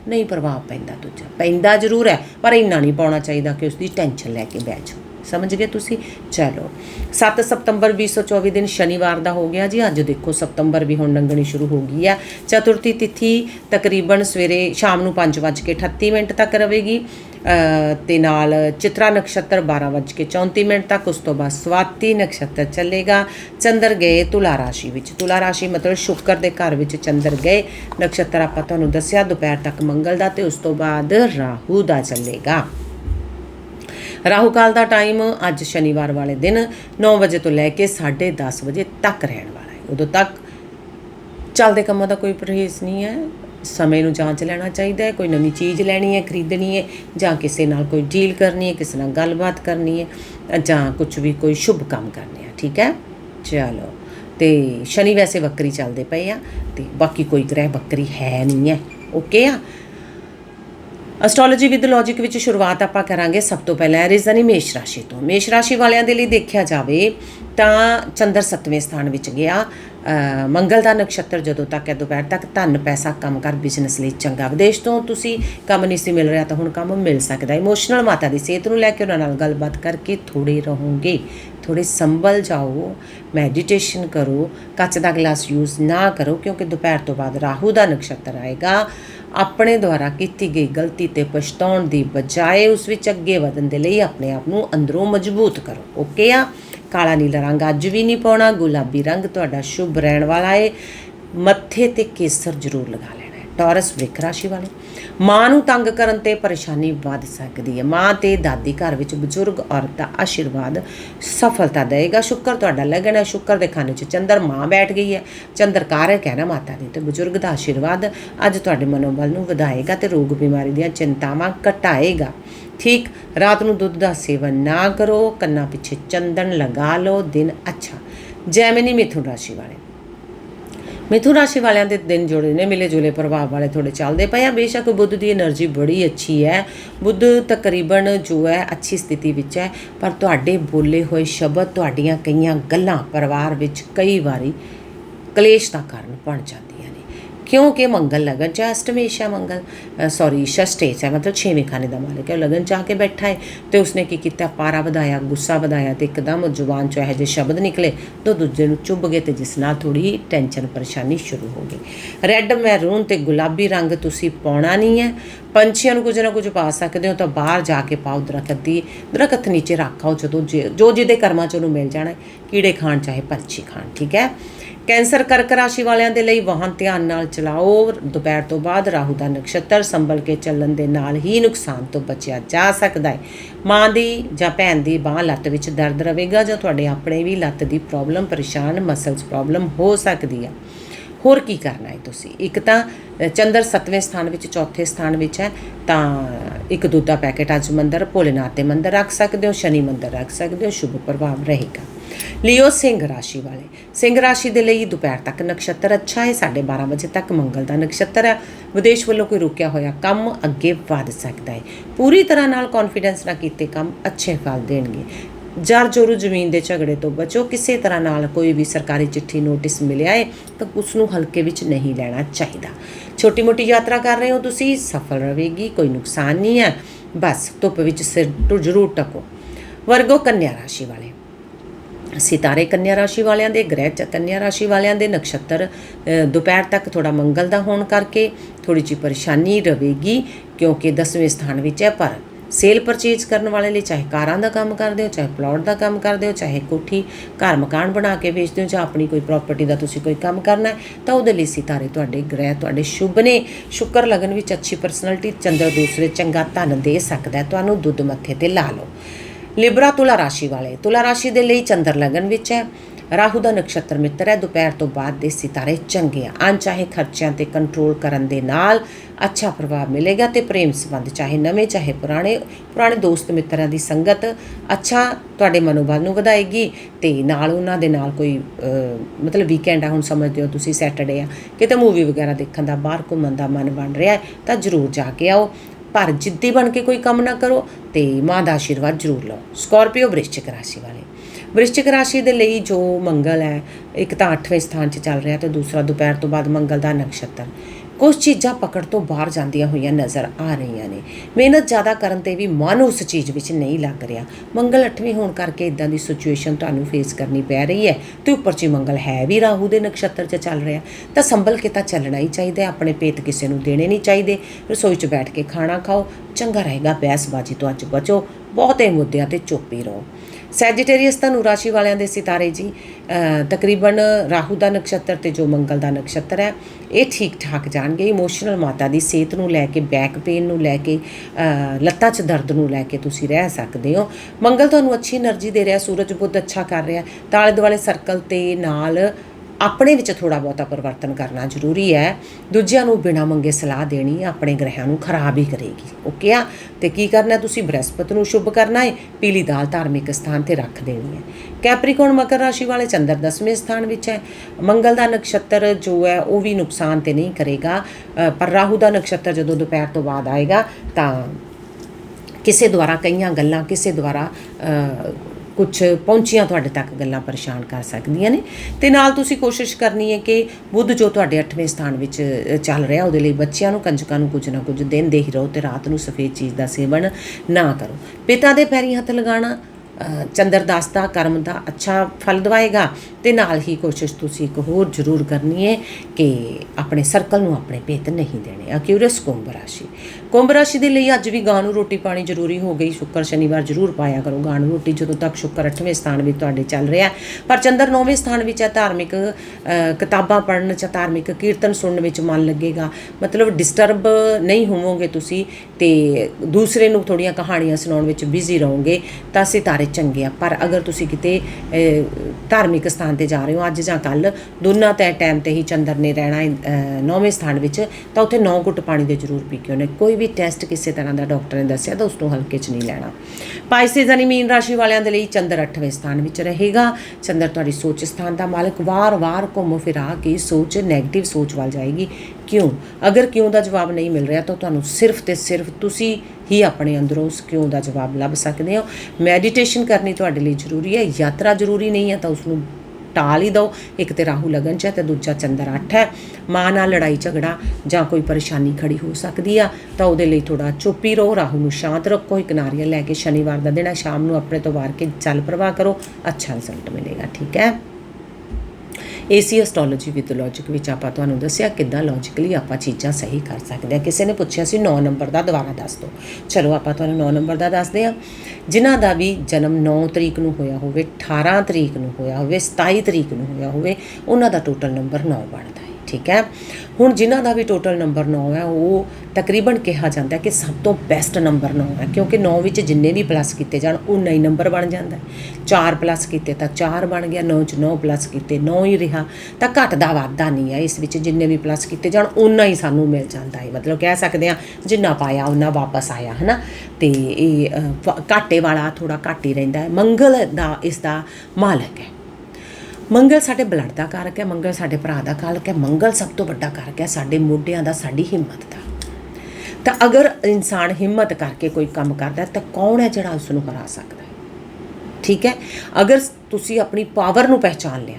ਨਹੀਂ ਪ੍ਰਭਾਵ ਪੈਂਦਾ ਦੂਜਾ। ਪੈਂਦਾ ਜ਼ਰੂਰ ਹੈ, ਪਰ ਇੰਨਾ ਨਹੀਂ ਪਾਉਣਾ ਚਾਹੀਦਾ ਕਿ ਉਸ ਦੀ ਟੈਨਸ਼ਨ ਲੈ ਕੇ ਬਹਿ ਜਾਓ। ਸਮਝ ਗਏ ਤੁਸੀਂ? ਚਲੋ। 7 ਸਤੰਬਰ 2024 ਦਿਨ ਸ਼ਨੀਵਾਰ ਦਾ ਹੋ ਗਿਆ ਜੀ। ਅੱਜ ਦੇਖੋ ਸਤੰਬਰ ਵੀ ਹੁਣ ਲੰਘਣੀ ਸ਼ੁਰੂ ਹੋ ਗਈ ਹੈ ਚਤੁਰਥੀ ਤਿਥੀ ਤਕਰੀਬਨ ਸਵੇਰੇ ਸ਼ਾਮ ਨੂੰ 5:38 ਮਿੰਟ ਤੱਕ ਰਹੇਗੀ। ਅ, ਤੇ ਨਾਲ ਚਿਤਰਾ ਨਕਸ਼ਤਰ 12:34 ਮਿੰਟ ਤੱਕ ਉਸ ਤੋਂ ਬਾਅਦ ਸਵਾਤੀ ਨਕਸ਼ਤਰ ਚੱਲੇਗਾ। ਚੰਦਰ ਗਏ ਤੁਲਾ ਰਾਸ਼ੀ ਵਿੱਚ। ਤੁਲਾ ਰਾਸ਼ੀ ਮਤਲਬ ਸ਼ੁੱਕਰ ਦੇ ਘਰ ਵਿੱਚ ਚੰਦਰ ਗਏ। ਨਕਸ਼ਤਰ ਆਪਾਂ ਤੁਹਾਨੂੰ ਦੱਸਿਆ ਦੁਪਹਿਰ ਤੱਕ ਮੰਗਲ ਦਾ ਤੇ ਉਸ ਤੋਂ ਬਾਅਦ ਰਾਹੂ ਦਾ ਚੱਲੇਗਾ। ਰਾਹੂ ਕਾਲ ਦਾ ਟਾਈਮ ਅੱਜ ਸ਼ਨੀਵਾਰ ਵਾਲੇ ਦਿਨ 9 ਵਜੇ ਤੋਂ ਲੈ ਕੇ 10:30 ਵਜੇ ਤੱਕ ਰਹਿਣ ਵਾਲਾ ਹੈ। ਉਦੋਂ ਤੱਕ ਚੱਲਦੇ ਕੰਮਾਂ ਦਾ ਕੋਈ ਪਰਹੇਜ਼ ਨਹੀਂ ਹੈ। ਸਮੇਂ ਨੂੰ ਜਾਂਚ ਲੈਣਾ ਚਾਹੀਦਾ ਹੈ। ਕੋਈ ਨਵੀਂ ਚੀਜ਼ ਲੈਣੀ ਹੈ, ਖਰੀਦਣੀ ਹੈ ਜਾਂ ਕਿਸੇ ਨਾਲ ਕੋਈ ਡੀਲ ਕਰਨੀ ਹੈ, ਕਿਸੇ ਨਾਲ ਗੱਲਬਾਤ ਕਰਨੀ ਹੈ ਜਾਂ ਕੁਝ ਵੀ ਕੋਈ ਸ਼ੁਭ ਕੰਮ ਕਰਨੇ ਆ, ਠੀਕ ਹੈ? ਚਲੋ, ਤੇ ਸ਼ਨੀ ਵੈਸੇ ਬੱਕਰੀ ਚੱਲਦੇ ਪਏ ਆ ਤੇ ਬਾਕੀ ਕੋਈ ਗ੍ਰਹਿ ਬੱਕਰੀ ਹੈ ਨਹੀਂ ਹੈ। ਓਕੇ ਆ? ਐਸਟ੍ਰੋਲੋਜੀ ਵਿਦ ਲੌਜੀਕ ਵਿੱਚ ਸ਼ੁਰੂਆਤ ਆਪਾਂ ਕਰਾਂਗੇ ਸਭ ਤੋਂ ਪਹਿਲਾਂ ਹੈ ਰਿਜ਼ਨੀ ਮੇਸ਼ ਰਾਸ਼ੀ ਤੋਂ। ਮੇਸ਼ ਰਾਸ਼ੀ ਵਾਲਿਆਂ ਦੇ ਲਈ ਦੇਖਿਆ ਜਾਵੇ ਤਾਂ ਚੰਦਰ ਸੱਤਵੇਂ ਸਥਾਨ ਵਿੱਚ ਗਿਆ। ਮੰਗਲ ਦਾ ਨਕਸ਼ਤਰ ਜਦੋਂ ਤੱਕ ਹੈ, ਦੁਪਹਿਰ ਤੱਕ ਧਨ, ਪੈਸਾ, ਕੰਮ ਕਰ ਬਿਜ਼ਨਸ ਲਈ ਚੰਗਾ ਵਿਦੇਸ਼ ਤੋਂ ਤੁਸੀਂ ਕੰਮ ਨਹੀਂ ਸੀ ਮਿਲ ਰਿਹਾ ਤਾਂ ਹੁਣ ਕੰਮ ਮਿਲ ਸਕਦਾ। ਹੈ ਇਮੋਸ਼ਨਲ ਮਾਤਾ ਦੀ ਸਿਹਤ ਨੂੰ ਲੈ ਕੇ ਉਹਨਾਂ ਨਾਲ ਗੱਲਬਾਤ ਕਰਕੇ ਥੋੜੇ ਰਹੋਗੇ। ਥੋੜੇ ਸੰਭਲ ਜਾਓ ਮੈਡੀਟੇਸ਼ਨ ਕਰੋ ਕੱਚ ਦਾ ਗਲਾਸ ਯੂਜ਼ ਨਾ ਕਰੋ ਕਿਉਂਕਿ ਦੁਪਹਿਰ ਤੋਂ ਬਾਅਦ ਰਾਹੂ ਦਾ ਨਕਸ਼ਤਰ ਆਏਗਾ ਆਪਣੇ ਦੁਆਰਾ ਕੀਤੀ ਗਈ ਗਲਤੀ ਤੇ ਪਛਤਾਉਣ ਦੀ ਬਜਾਏ ਉਸ ਵਿੱਚ ਅੱਗੇ ਵਧਣ ਦੇ ਲਈ ਆਪਣੇ ਆਪ ਨੂੰ ਅੰਦਰੋਂ ਮਜ਼ਬੂਤ ਕਰੋ ਓਕੇ ਆ ਕਾਲਾ ਨੀਲਾ ਰੰਗ ਅੱਜ ਵੀ ਨਹੀਂ ਪਾਉਣਾ ਗੁਲਾਬੀ ਰੰਗ ਤੁਹਾਡਾ ਸ਼ੁਭ ਰਹਿਣ ਵਾਲਾ ਹੈ ਮੱਥੇ ਤੇ ਕੇਸਰ ਜ਼ਰੂਰ ਲਗਾ ਲੈ ਟੌਰਸ ਵ੍ਰਿਖ ਰਾਸ਼ੀ ਵਾਲੇ। ਮਾਂ ਨੂੰ ਤੰਗ ਕਰਨ ਤੇ ਪਰੇਸ਼ਾਨੀ ਵੱਧ ਸਕਦੀ ਹੈ। ਮਾਂ ਤੇ ਦਾਦੀ ਘਰ ਵਿੱਚ ਬਜ਼ੁਰਗ ਔਰਤ ਦਾ ਆਸ਼ੀਰਵਾਦ ਸਫਲਤਾ ਦੇਵੇਗਾ। ਸ਼ੁਕਰ ਤੁਹਾਡਾ ਲੱਗਣਾ, ਸ਼ੁਕਰ ਦੇ ਖਾਨੇ 'ਚ ਚੰਦਰ ਮਾਂ ਬੈਠ ਗਈ ਹੈ। ਚੰਦਰ ਕਾਰਕ ਹੈ ਨਾ ਮਾਤਾ ਦੀ ਤੇ ਬਜ਼ੁਰਗ ਦਾ ਆਸ਼ੀਰਵਾਦ ਅੱਜ ਤੁਹਾਡੇ ਮਨੋਬਲ ਨੂੰ ਵਧਾਏਗਾ ਤੇ ਰੋਗ ਬਿਮਾਰੀ ਦੀਆਂ ਚਿੰਤਾਵਾਂ ਘਟਾਏਗਾ। ਠੀਕ, ਰਾਤ ਨੂੰ ਦੁੱਧ ਦਾ ਸੇਵਨ ਨਾ ਕਰੋ, ਕੰਨਾਂ ਪਿੱਛੇ ਚੰਦਨ ਲਗਾ ਲਓ, ਦਿਨ ਅੱਛਾ। ਜੈਮਨੀ ਮਿਥੁਨ ਰਾਸ਼ੀ ਵਾਲੇ। ਮਿਥੁਨ ਰਾਸ਼ੀ ਵਾਲਿਆਂ ਦੇ ਦਿਨ ਜੁੜੇ ਨੇ, ਮਿਲੇ ਜੁਲੇ ਪ੍ਰਭਾਵ ਵਾਲੇ ਥੋੜੇ ਚੱਲਦੇ ਪਏ ਆ। ਬੇਸ਼ੱਕ ਬੁੱਧ ਦੀ એનર્ਜੀ ਬੜੀ ਅੱਛੀ ਹੈ। ਬੁੱਧ ਤਕਰੀਬਨ ਜੋ ਹੈ, ਅੱਛੀ ਸਥਿਤੀ ਵਿੱਚ ਹੈ। ਪਰ ਤੁਹਾਡੇ ਬੋਲੇ ਹੋਏ ਸ਼ਬਦ, ਤੁਹਾਡੀਆਂ ਕਈਆਂ ਗੱਲਾਂ ਪਰਿਵਾਰ ਵਿੱਚ ਕਈ ਵਾਰੀ ਕਲੇਸ਼ ਦਾ ਕਾਰਨ ਬਣ ਜਾਂਦੇ ਕਿਉਂਕਿ ਮੰਗਲ ਲਗਨ ਚ ਹੈ, ਅਸ਼ਟਮੇਸ਼ ਹੈ ਮੰਗਲ ਸੌਰੀ ਸ਼ਸ਼ਟੇਸ਼ ਹੈ ਮਤਲਬ ਛੇਵੇਂ ਖਾਨੇ ਦਾ ਮਾਲਕ ਹੈ। ਲਗਨ ਚ ਆ ਕੇ ਬੈਠਾ ਹੈ ਤੇ ਉਸਨੇ ਕੀ ਕੀਤਾ? ਪਾਰਾ ਵਧਾਇਆ ਗੁੱਸਾ ਵਧਾਇਆ ਤੇ ਇੱਕਦਮ ਜ਼ੁਬਾਨ ਚੋਂ ਇਹੋ ਜਿਹੇ ਸ਼ਬਦ ਨਿਕਲੇ ਤਾਂ ਦੂਜੇ ਨੂੰ ਚੁੱਭ ਗਏ ਤੇ ਜਿਸ ਨਾਲ ਥੋੜੀ ਟੈਨਸ਼ਨ ਪਰੇਸ਼ਾਨੀ ਸ਼ੁਰੂ ਹੋ ਗਈ। ਰੈੱਡ ਮੈਰੂਨ ਤੇ ਗੁਲਾਬੀ ਰੰਗ ਤੁਸੀਂ ਪਾਉਣਾ ਨਹੀਂ ਹੈ। ਪੰਛੀਆਂ ਨੂੰ ਕੁਝ ਨਾ ਕੁਝ ਪਾ ਸਕਦੇ ਹੋ ਤਾਂ ਬਾਹਰ ਜਾ ਕੇ ਪਾਓ ਦਰਖਤ ਦੀ ਦਰਖਤ ਨੀਚੇ ਰੱਖਾਓ ਜਦੋਂ ਜੇ- ਜੋ ਜਿਹਦੇ ਕਰਮਾਂ ਚ ਉਹਨੂੰ ਮਿਲ ਜਾਣਾ ਕੀੜੇ ਖਾਣ ਚਾਹੇ ਪੰਛੀ ਖਾਣ ਠੀਕ ਹੈ? ਕੈਂਸਰ ਕਰਕ ਰਾਸ਼ੀ ਵਾਲਿਆਂ ਦੇ ਲਈ ਵਾਹਨ ਧਿਆਨ ਨਾਲ ਚਲਾਓ। ਦੁਪਹਿਰ ਤੋਂ ਬਾਅਦ ਰਾਹੂ ਦਾ ਨਕਸ਼ਤਰ ਸੰਭਲ ਕੇ ਚੱਲਣ ਦੇ ਨਾਲ ਹੀ ਨੁਕਸਾਨ ਤੋਂ ਬਚਿਆ ਜਾ ਸਕਦਾ ਹੈ। ਮਾਂ ਦੀ ਜਾਂ ਭੈਣ ਦੀ ਬਾਹ ਲੱਤ ਵਿੱਚ ਦਰਦ ਰਹੇਗਾ ਜਾਂ ਤੁਹਾਡੇ ਆਪਣੇ ਵੀ ਲੱਤ ਦੀ ਪ੍ਰੋਬਲਮ, ਪਰੇਸ਼ਾਨ ਮਸਲਸ ਪ੍ਰੋਬਲਮ ਹੋ ਸਕਦੀ ਹੈ। ਹੋਰ ਕੀ ਕਰਨਾ ਹੈ ਤੁਸੀਂ? ਇੱਕ ਤਾਂ ਚੰਦਰ ਸੱਤਵੇਂ ਸਥਾਨ ਵਿੱਚ ਚੌਥੇ ਸਥਾਨ ਵਿੱਚ ਹੈ, ਤਾਂ ਇੱਕ ਦੁੱਧ ਦਾ ਪੈਕੇਟ ਅੱਜ ਮੰਦਰ ਭੋਲੇਨਾਥ ਦੇ ਮੰਦਰ ਰੱਖ ਸਕਦੇ ਹੋ, ਸ਼ਨੀ ਮੰਦਰ ਰੱਖ ਸਕਦੇ ਹੋ, ਸ਼ੁਭ ਪ੍ਰਭਾਵ ਰਹੇਗਾ। ਲਿਓ ਸਿੰਘ ਰਾਸ਼ੀ ਵਾਲੇ। ਸਿੰਘ ਰਾਸ਼ੀ ਦੇ ਲਈ ਦੁਪਹਿਰ ਤੱਕ ਨਕਸ਼ਤਰ ਅੱਛਾ ਹੈ 12:30 ਵਜੇ ਤੱਕ ਮੰਗਲ ਦਾ ਨਕਸ਼ਤਰ ਹੈ। ਵਿਦੇਸ਼ ਵੱਲੋਂ ਕੋਈ ਰੁਕਿਆ ਹੋਇਆ ਕੰਮ ਅੱਗੇ ਵਧ ਸਕਦਾ ਹੈ। ਪੂਰੀ ਤਰ੍ਹਾਂ ਨਾਲ ਕੌਨਫੀਡੈਂਸ ਨਾਲ ਕੀਤੇ ਕੰਮ ਅੱਛੇ ਫਲ ਦੇਣਗੇ। ਜਰ ਜੋਰੂ ਜ਼ਮੀਨ ਦੇ ਝਗੜੇ ਤੋਂ ਬਚੋ, ਕਿਸੇ ਤਰ੍ਹਾਂ ਨਾਲ ਕੋਈ ਵੀ ਸਰਕਾਰੀ ਚਿੱਠੀ ਨੋਟਿਸ ਮਿਲਿਆ ਹੈ ਤਾਂ ਉਸ ਨੂੰ ਹਲਕੇ ਵਿੱਚ ਨਹੀਂ ਲੈਣਾ ਚਾਹੀਦਾ। ਛੋਟੀ ਮੋਟੀ ਯਾਤਰਾ ਕਰ ਰਹੇ ਹੋ ਤੁਸੀਂ, ਸਫਲ ਰਹੇਗੀ, ਕੋਈ ਨੁਕਸਾਨ ਨਹੀਂ ਹੈ। ਬਸ ਧੁੱਪ ਵਿੱਚ ਸਿਰ ਜ਼ਰੂਰ ਟਕੋ। ਵਰਗੋ ਕੰਨਿਆ ਰਾਸ਼ੀ ਵਾਲੇ। ਸਿਤਾਰੇ ਕੰਨਿਆ ਰਾਸ਼ੀ ਵਾਲਿਆਂ ਦੇ, ਗ੍ਰਹਿ ਕੰਨਿਆ ਰਾਸ਼ੀ ਵਾਲਿਆਂ ਦੇ, ਨਕਸ਼ਤਰ ਦੁਪਹਿਰ ਤੱਕ ਥੋੜਾ ਮੰਗਲ ਦਾ ਹੋਣ ਕਰਕੇ ਥੋੜੀ ਜਿਹੀ ਪਰੇਸ਼ਾਨੀ ਰਹੇਗੀ ਕਿਉਂਕਿ 10ਵੇਂ ਸਥਾਨ ਵਿੱਚ ਹੈ ਪਰ ਸੇਲ ਪਰਚੇਜ ਕਰਨ ਵਾਲੇ ਲਈ ਚਾਹੇ ਕਾਰਾਂ ਦਾ ਕੰਮ ਕਰਦੇ ਹੋ, ਚਾਹੇ ਪਲਾਟ ਦਾ ਕੰਮ ਕਰਦੇ ਹੋ, ਚਾਹੇ ਕੋਠੀ ਘਰ ਮਕਾਨ ਬਣਾ ਕੇ ਵੇਚਦੇ ਹੋ ਜਾਂ ਆਪਣੀ ਕੋਈ ਪ੍ਰਾਪਰਟੀ ਦਾ ਤੁਸੀਂ ਕੋਈ ਕੰਮ ਕਰਨਾ ਹੈ, ਤਾਂ ਉਹਦੇ ਲਈ ਸਿਤਾਰੇ ਤੁਹਾਡੇ ਗ੍ਰਹਿ ਤੁਹਾਡੇ ਸ਼ੁਭ ਨੇ। ਸ਼ੁਕਰ ਲਗਨ ਵਿੱਚ ਅੱਛੀ ਪਰਸਨੈਲਿਟੀ ਚੰਦਰ ਦੂਸਰੇ ਚੰਗਾ ਧਨ ਦੇ ਸਕਦਾ ਹੈ। ਤੁਹਾਨੂੰ ਦੁੱਧ ਮੱਥੇ ਤੇ ਲਾ ਲਓ। ਲਿਬਰਾ ਤੁਲਾ ਰਾਸ਼ੀ ਵਾਲੇ। ਤੁਲਾ ਰਾਸ਼ੀ ਦੇ ਲਈ ਚੰਦਰ ਲਗਨ ਵਿੱਚ ਹੈ। ਰਾਹੂ ਦਾ ਨਕਸ਼ਤਰ ਮਿੱਤਰ ਹੈ। ਦੁਪਹਿਰ ਤੋਂ ਬਾਅਦ ਦੇ ਸਿਤਾਰੇ ਚੰਗੇ ਆ। ਅਣਚਾਹੇ ਖਰਚਿਆਂ ਤੇ ਕੰਟਰੋਲ ਕਰਨ ਦੇ ਨਾਲ ਅੱਛਾ ਪ੍ਰਭਾਵ ਮਿਲੇਗਾ ਤੇ ਪ੍ਰੇਮ ਸੰਬੰਧ, ਚਾਹੇ ਨਵੇਂ, ਚਾਹੇ ਪੁਰਾਣੇ ਪੁਰਾਣੇ ਦੋਸਤ ਮਿੱਤਰਾਂ ਦੀ ਸੰਗਤ ਅੱਛਾ ਤੁਹਾਡੇ ਮਨੋਬਲ ਨੂੰ ਵਧਾਏਗੀ ਤੇ ਨਾਲ ਉਹਨਾਂ ਦੇ ਨਾਲ ਕੋਈ ਮਤਲਬ ਵੀਕਐਂਡ ਆ, ਹੁਣ ਸਮਝਦੇ ਹੋ ਤੁਸੀਂ ਸੈਟਰਡੇ ਆ, ਕਿਤੇ ਮੂਵੀ ਵਗੈਰਾ ਦੇਖਣ ਦਾ, ਬਾਹਰ ਘੁੰਮਣ ਦਾ ਮਨ ਬਣ ਰਿਹਾ ਤਾਂ ਜ਼ਰੂਰ ਜਾ ਕੇ ਆਓ। ਪਰ ਜਿੱਦੀ ਬਣ ਕੇ ਕੋਈ ਕੰਮ ਨਾ ਕਰੋ ਤੇ ਮਾਂ ਦਾ ਆਸ਼ੀਰਵਾਦ ਜ਼ਰੂਰ ਲਓ। ਸਕਾਰਪੀਓ ਵ੍ਰਿਸ਼ਚਿਕ ਰਾਸ਼ੀ ਵਾਲੇ। ਵ੍ਰਿਸ਼ਚਿਕ ਰਾਸ਼ੀ ਦੇ ਲਈ ਜੋ ਮੰਗਲ ਹੈ, ਇੱਕ ਤਾਂ 8ਵੇਂ ਸਥਾਨ 'ਚ ਚੱਲ ਰਿਹਾ ਤੇ ਦੂਸਰਾ ਦੁਪਹਿਰ ਤੋਂ ਬਾਅਦ ਮੰਗਲ ਦਾ ਨਕਸ਼ਤਰ। ਕੁਝ ਚੀਜ਼ਾਂ ਪਕੜ ਤੋਂ ਬਾਹਰ ਜਾਂਦੀਆਂ ਹੋਈਆਂ ਨਜ਼ਰ ਆ ਰਹੀਆਂ ਨੇ। ਮਿਹਨਤ ਜ਼ਿਆਦਾ ਕਰਨ ਤੇ ਵੀ ਮਨ ਉਸ ਚੀਜ਼ ਵਿੱਚ ਨਹੀਂ ਲੱਗ ਰਿਹਾ। ਮੰਗਲ 8ਵੀਂ ਹੋਣ ਕਰਕੇ ਇਦਾਂ ਦੀ ਸਿਚੁਏਸ਼ਨ ਤੁਹਾਨੂੰ ਫੇਸ ਕਰਨੀ ਪੈ ਰਹੀ ਹੈ ਤੇ ਉੱਪਰ 'ਚ ਹੀ ਮੰਗਲ ਹੈ ਵੀ ਰਾਹੂ ਦੇ ਨਕਸ਼ਤਰ 'ਚ ਚੱਲ ਰਿਹਾ। ਤਾਂ ਸੰਭਲ ਕੇ ਤਾਂ ਚੱਲਣਾ ਹੀ ਚਾਹੀਦਾ ਆਪਣੇ ਪੇਤ ਕਿਸੇ ਨੂੰ ਦੇਣੇ ਨਹੀਂ ਚਾਹੀਦੇ। ਰਸੋਈ 'ਚ ਬੈਠ ਕੇ ਖਾਣਾ ਖਾਓ ਚੰਗਾ ਰਹੇਗਾ, ਬਹਿਸਬਾਜ਼ੀ ਤੋਂ ਅੱਜ ਬਚੋ, ਬਹੁਤੇ ਮੁੱਦਿਆਂ ਤੇ ਚੁੱਪ ਹੀ ਰਹੋ। ਸੈਜੀਟੇਰੀਅਸ ਤੁਹਾਨੂੰ ਰਾਸ਼ੀ ਵਾਲਿਆਂ ਦੇ ਸਿਤਾਰੇ ਜੀ ਤਕਰੀਬਨ ਰਾਹੂ ਦਾ ਨਕਸ਼ਤਰ ਤੇ ਜੋ ਮੰਗਲ ਦਾ ਨਕਸ਼ਤਰ ਹੈ, ਇਹ ਠੀਕ ਠਾਕ ਜਾਣਗੇ। ਇਮੋਸ਼ਨਲ ਮਾਤਾ ਦੀ ਸਿਹਤ ਨੂੰ ਲੈ ਕੇ ਬੈਕ ਪੇਨ ਨੂੰ ਲੈ ਕੇ ਲੱਤਾਂ 'ਚ ਦਰਦ ਨੂੰ ਲੈ ਕੇ ਤੁਸੀਂ ਰਹਿ ਸਕਦੇ ਹੋ। ਮੰਗਲ ਤੁਹਾਨੂੰ ਅੱਛੀ એનર્ਜੀ ਦੇ ਰਿਹਾ ਸੂਰਜ ਬੁੱਧ ਅੱਛਾ ਕਰ ਰਿਹਾ ਤਾਲੇ ਦੁਆਲੇ ਸਰਕਲ ਤੇ ਨਾਲ ਆਪਣੇ ਵਿੱਚ ਥੋੜਾ ਬਹੁਤਾ ਪਰਿਵਰਤਨ ਕਰਨਾ ਜ਼ਰੂਰੀ ਹੈ। ਦੂਜਿਆਂ ਨੂੰ ਬਿਨਾਂ ਮੰਗੇ ਸਲਾਹ ਦੇਣੀ ਆਪਣੇ ਗ੍ਰਹਿਆਂ ਨੂੰ ਖਰਾਬ ਹੀ ਕਰੇਗੀ। ਓਕੇ ਆ? ਤੇ ਕੀ ਕਰਨਾ ਤੁਸੀਂ? ਬ੍ਰਹਸਪਤ ਨੂੰ ਸ਼ੁਭ ਕਰਨਾ ਹੈ। ਪੀਲੀ ਦਾਲ ਧਾਰਮਿਕ ਸਥਾਨ ਤੇ ਰੱਖ ਦੇਣੀ ਹੈ। ਕੈਪਰੀਕੌਨ ਮਕਰ ਰਾਸ਼ੀ ਵਾਲੇ ਚੰਦਰ 10ਵੇਂ ਸਥਾਨ ਵਿੱਚ ਹੈ। ਮੰਗਲ ਦਾ ਨਕਸ਼ਤਰ ਜੋ ਹੈ, ਉਹ ਵੀ ਨੁਕਸਾਨ ਤੇ ਨਹੀਂ ਕਰੇਗਾ। ਪਰ ਰਾਹੂ ਦਾ ਨਕਸ਼ਤਰ ਜਦੋਂ ਦੁਪਹਿਰ ਤੋਂ ਬਾਅਦ ਆਏਗਾ ਤਾਂ ਕਿਸੇ ਦੁਆਰਾ ਕਈਆਂ ਗੱਲਾਂ, ਕਿਸੇ ਦੁਆਰਾ ਕੁਝ ਪਹੁੰਚੀਆਂ ਤੁਹਾਡੇ ਤੱਕ ਗੱਲਾਂ ਪਰੇਸ਼ਾਨ ਕਰ ਸਕਦੀਆਂ ਨੇ। ਤੇ ਨਾਲ ਤੁਸੀਂ ਕੋਸ਼ਿਸ਼ ਕਰਨੀ ਹੈ ਕਿ ਬੁੱਧ ਜੋ ਤੁਹਾਡੇ 8ਵੇਂ ਸਥਾਨ ਵਿੱਚ ਚੱਲ ਰਿਹਾ, ਉਹਦੇ ਲਈ ਬੱਚਿਆਂ ਨੂੰ, ਕੰਜਕਾਂ ਨੂੰ ਕੁਝ ਨਾ ਕੁਝ ਦਿਨ ਦੇ ਹੀ ਰਹੋ ਤੇ ਰਾਤ ਨੂੰ ਸਫੇਦ ਚੀਜ਼ ਦਾ ਸੇਵਨ ਨਾ ਕਰੋ। ਪਿਤਾ ਦੇ ਪੈਰੀਂ ਹੱਥ ਲਗਾਉਣਾ ਚੰਦਰਦਾਸ ਦਾ ਕਰਮ ਦਾ ਅੱਛਾ ਫਲ ਦਵਾਏਗਾ ਤੇ ਨਾਲ ਹੀ ਕੋਸ਼ਿਸ਼ ਤੁਸੀਂ ਇੱਕ ਹੋਰ ਜ਼ਰੂਰ ਕਰਨੀ ਹੈ ਕਿ ਆਪਣੇ ਸਰਕਲ ਨੂੰ ਆਪਣੇ ਭੇਤ ਨਹੀਂ ਦੇਣੇ। ਅਕਿਊਰਸ ਕੁੰਭ ਰਾਸ਼ੀ। ਕੁੰਭ ਰਾਸ਼ੀ ਦੇ ਲਈ ਅੱਜ ਵੀ ਗਾਂ ਨੂੰ ਰੋਟੀ ਪਾਣੀ ਜ਼ਰੂਰੀ ਹੋ ਗਈ। ਸ਼ੁੱਕਰ ਸ਼ਨੀਵਾਰ ਜ਼ਰੂਰ ਪਾਇਆ ਕਰੋ। ਗਾਂ ਨੂੰ ਰੋਟੀ ਜਦੋਂ ਤੱਕ ਸ਼ੁੱਕਰ 8ਵੇਂ ਸਥਾਨ ਵਿੱਚ ਤੁਹਾਡੇ ਚੱਲ ਰਿਹਾ। ਪਰ ਚੰਦਰ 9ਵੇਂ ਸਥਾਨ ਵਿੱਚ ਹੈ, ਧਾਰਮਿਕ ਕਿਤਾਬਾਂ ਪੜ੍ਹਨ ਚ ਧਾਰਮਿਕ ਕੀਰਤਨ ਸੁਣਨ ਵਿੱਚ ਮਨ ਲੱਗੇਗਾ। ਮਤਲਬ ਡਿਸਟਰਬ ਨਹੀਂ ਹੋਵੋਗੇ ਤੁਸੀਂ ਤੇ ਦੂਸਰੇ ਨੂੰ ਥੋੜੀਆਂ ਕਹਾਣੀਆਂ ਸੁਣਾਉਣ ਵਿੱਚ ਬਿਜ਼ੀ ਰਹੋਗੇ ਤਾਂ ਸਿਤਾਰੇ ਚੰਗੇ ਆ। ਪਰ ਅਗਰ ਤੁਸੀਂ ਕਿਤੇ ਧਾਰਮਿਕ ਸਥਾਨ ਤੇ ਜਾ ਰਹੇ ਹੋ, ਅੱਜ ਜਾਂ ਕੱਲ ਦੋਨਾਂ ਤੈ ਟਾਈਮ ਤੇ ਹੀ ਚੰਦਰ ਨੇ ਰਹਿਣਾ ਨੌਵੇਂ ਸਥਾਨ ਵਿੱਚ, ਤਾਂ ਉੱਥੇ 9 ਗੁੱਟ ਪਾਣੀ ਦੇ ਜ਼ਰੂਰ ਪੀ ਕੇ ਉਹਨੇ ਕੋਈ ਵੀ ਟੈਸਟ ਕਿਸੇ ਤਰ੍ਹਾਂ ਦਾ ਡਾਕਟਰ ਨੇ ਦੱਸਿਆ, ਤਾਂ ਉਸ ਨੂੰ ਹਲਕੇ 'ਚ ਨਹੀਂ ਲੈਣਾ। ਪਾਈਸੇਸ ਯਾਨੀ ਮੀਨ ਰਾਸ਼ੀ ਵਾਲਿਆਂ ਦੇ ਲਈ ਚੰਦਰ 8ਵੇਂ ਸਥਾਨ ਵਿੱਚ ਰਹੇਗਾ। ਚੰਦਰ ਤੁਹਾਡੀ ਸੋਚ ਸਥਾਨ ਦਾ ਮਾਲਕ। ਵਾਰ-ਵਾਰ ਘੁੰਮ ਫਿਰਾ ਕੇ ਸੋਚ ਨੈਗੇਟਿਵ ਸੋਚ ਵੱਲ ਜਾਏਗੀ। ਕਿਉਂ? ਅਗਰ ਕਿਉਂ ਦਾ ਜਵਾਬ ਨਹੀਂ ਮਿਲ ਰਿਹਾ, ਤਾਂ ਤੁਹਾਨੂੰ ਸਿਰਫ ਤੇ ਸਿਰਫ ਤੁਸੀਂ ਹੀ ਆਪਣੇ ਅੰਦਰੋਂ ਉਸ ਕਿਉਂ ਦਾ ਜਵਾਬ ਲੱਭ ਸਕਦੇ ਹੋ। ਮੈਡੀਟੇਸ਼ਨ ਕਰਨੀ ਤੁਹਾਡੇ ਲਈ ਜ਼ਰੂਰੀ ਹੈ, ਯਾਤਰਾ ਜ਼ਰੂਰੀ ਨਹੀਂ ਹੈ, ਤਾਂ ਉਸ ਨੂੰ ਟਾਲ ਹੀ ਦਿਓ। ਇੱਕ ਤੇ ਰਾਹੂ ਲਗਨ ਚ ਹੈ ਤੇ ਦੂਜਾ ਚੰਦਰ ਅੱਠ ਹੈ। ਮਾਂ ਨਾਲ ਲੜਾਈ, ਝਗੜਾ ਜਾਂ ਕੋਈ ਪਰੇਸ਼ਾਨੀ ਖੜੀ ਹੋ ਸਕਦੀ ਆ, ਤਾਂ ਉਹਦੇ ਲਈ ਥੋੜਾ ਚੁੱਪੀ ਰਹੋ, ਰਾਹੂ ਨੂੰ ਸ਼ਾਂਤ ਰੱਖੋ। ਇੱਕ ਨਾਰੀਅਲ ਲੈ ਕੇ ਸ਼ਨੀਵਾਰ ਦਾ ਦਿਨ ਹੈ, ਸ਼ਾਮ ਨੂੰ ਆਪਣੇ ਤੋਂ ਵਾਰ ਕੇ ਚੱਲ ਪ੍ਰਵਾਹ ਕਰੋ। ਅੱਛਾ ਰਿਜ਼ਲਟ ਮਿਲੇਗਾ, ਠੀਕ ਹੈ? ਏਸੀ ਐਸਟ੍ਰੋਲੋਜੀ ਵਿਦ ਲੌਜੀਕ ਵਿੱਚ ਆਪਾਂ ਤੁਹਾਨੂੰ ਦੱਸਿਆ ਕਿੱਦਾਂ ਲੌਜੀਕਲੀ ਆਪਾਂ ਚੀਜ਼ਾਂ ਸਹੀ ਕਰ ਸਕਦੇ ਹਾਂ। ਕਿਸੇ ਨੇ ਪੁੱਛਿਆ ਸੀ 9 ਨੰਬਰ ਦਾ, ਦੁਬਾਰਾ ਦੱਸ ਦਿਓ। ਚਲੋ ਆਪਾਂ ਤੁਹਾਨੂੰ 9 ਨੰਬਰ ਦਾ ਦੱਸਦੇ ਹਾਂ। ਜਿਨ੍ਹਾਂ ਦਾ ਵੀ ਜਨਮ 9 ਤਰੀਕ ਨੂੰ ਹੋਇਆ ਹੋਵੇ 18 ਤਰੀਕ ਨੂੰ ਹੋਇਆ ਹੋਵੇ 27 ਤਰੀਕ ਨੂੰ ਹੋਇਆ ਹੋਵੇ, ਉਹਨਾਂ ਦਾ ਟੋਟਲ ਨੰਬਰ 9 ਬਣਦਾ ਠੀਕ ਹੈ? ਹੁਣ ਜਿਨ੍ਹਾਂ ਦਾ ਵੀ ਟੋਟਲ ਨੰਬਰ 9 ਹੈ, ਉਹ ਤਕਰੀਬਨ ਕਿਹਾ ਜਾਂਦਾ ਕਿ ਸਭ ਤੋਂ ਬੈਸਟ ਨੰਬਰ 9 ਹੈ, ਕਿਉਂਕਿ 9 ਵਿੱਚ ਜਿੰਨੇ ਵੀ ਪਲੱਸ ਕੀਤੇ ਜਾਣ ਉਨਾ ਹੀ ਨੰਬਰ ਬਣ ਜਾਂਦਾ ਹੈ। 4 ਪਲੱਸ ਕੀਤੇ ਤਾਂ 4 ਬਣ ਗਿਆ 9 ਚ 9 ਪਲੱਸ ਕੀਤੇ 9 ਹੀ ਰਿਹਾ। ਤਾਂ ਘਟਦਾ ਵਾਧਾ ਨਹੀਂ ਹੈ, ਇਸ ਵਿੱਚ ਜਿੰਨੇ ਵੀ ਪਲੱਸ ਕੀਤੇ ਜਾਣ ਉਨਾ ਹੀ ਸਾਨੂੰ ਮਿਲ ਜਾਂਦਾ ਹੈ। ਮਤਲਬ ਕਹਿ ਸਕਦੇ ਹਾਂ, ਜਿੰਨਾ ਪਾਇਆ ਉਨਾ ਵਾਪਸ ਆਇਆ, ਹਨਾ? ਤੇ ਇਹ ਘਾਟੇ ਵਾਲਾ ਥੋੜਾ ਘੱਟ ਹੀ ਰਹਿੰਦਾ ਹੈ। ਮੰਗਲ ਦਾ ਇਸ ਦਾ ਮਾਲਕ ਹੈ। ਮੰਗਲ ਸਾਡੇ ਬਲੱਡ ਦਾ ਕਾਰਕ ਹੈ, ਮੰਗਲ ਸਾਡੇ ਭਰਾ ਦਾ ਕਾਰਕ ਹੈ, ਮੰਗਲ ਸਭ ਤੋਂ ਵੱਡਾ ਕਾਰਕ ਹੈ, ਸਾਡੇ ਮੋਢਿਆਂ ਦਾ, ਸਾਡੀ ਹਿੰਮਤ ਦਾ। ਤਾਂ ਅਗਰ ਇਨਸਾਨ ਹਿੰਮਤ ਕਰਕੇ ਕੋਈ ਕੰਮ ਕਰਦਾ ਤਾਂ ਕੌਣ ਹੈ ਜਿਹੜਾ ਉਸ ਨੂੰ ਹਰਾ ਸਕਦਾ ਹੈ? ਠੀਕ ਹੈ? ਅਗਰ ਤੁਸੀਂ ਆਪਣੀ ਪਾਵਰ ਨੂੰ ਪਹਿਚਾਨ ਲਿਆ,